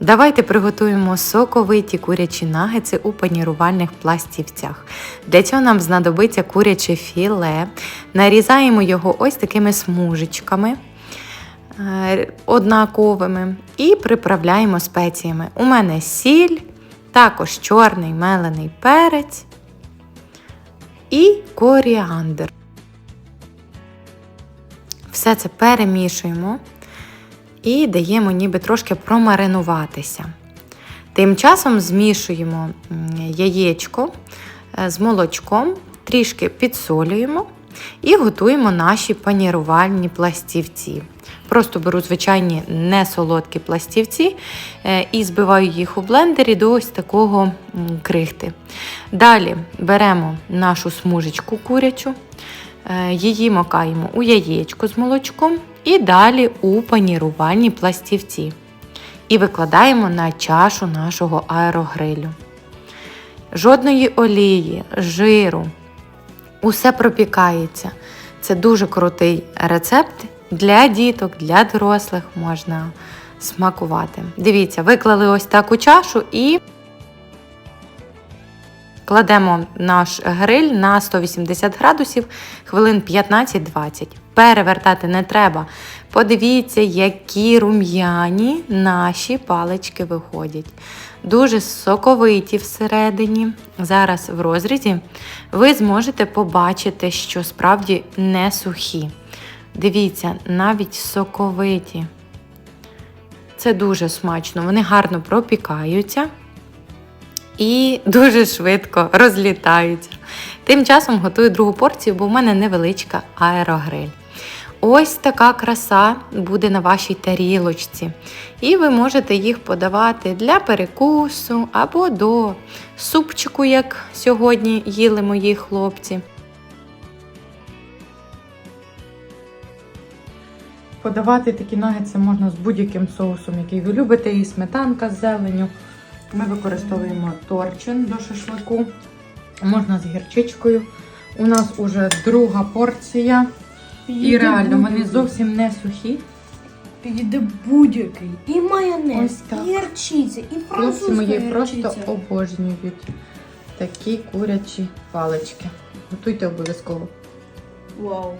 Давайте приготуємо соковиті курячі нагетси у панірувальних пластівцях. Для цього нам знадобиться куряче філе. Нарізаємо його ось такими смужечками е, однаковими і приправляємо спеціями. У мене сіль, також чорний мелений перець і коріандр. Все це перемішуємо і даємо ніби трошки промаринуватися. Тим часом змішуємо яєчко е, з молочком, трішки підсолюємо і готуємо наші панірувальні пластівці. Просто беру звичайні несолодкі пластівці е, і збиваю їх у блендері до ось такого крихти. Далі беремо нашу смужечку курячу, е, її макаємо у яєчко з молочком і далі у панірувальні пластівці. І викладаємо на чашу нашого аерогрилю. Жодної олії, жиру, усе пропікається. Це дуже крутий рецепт для діток, для дорослих можна смакувати. Дивіться, виклали ось таку чашу і кладемо наш гриль на 180 градусів хвилин 15-20. Перевертати не треба. Подивіться, які рум'яні наші палички виходять. Дуже соковиті всередині. Зараз в розрізі ви зможете побачити, що справді не сухі. Дивіться, навіть соковиті. Це дуже смачно. Вони гарно пропікаються і дуже швидко розлітаються. Тим часом готую другу порцію, бо в мене невеличка аерогриль. Ось така краса буде на вашій тарілочці. І ви можете їх подавати для перекусу або до супчику, як сьогодні їли мої хлопці. Подавати такі нагетси можна з будь-яким соусом, який ви любите, і сметанка з зеленю. Ми використовуємо торчин до шашлику, можна з гірчичкою. У нас уже друга порція. І реально вони зовсім не сухі. Підійде будь-який. І майонез, так. і гірчиця, і Хлопці французька мої просто обожнюють такі курячі палички. Готуйте обов'язково. Вау.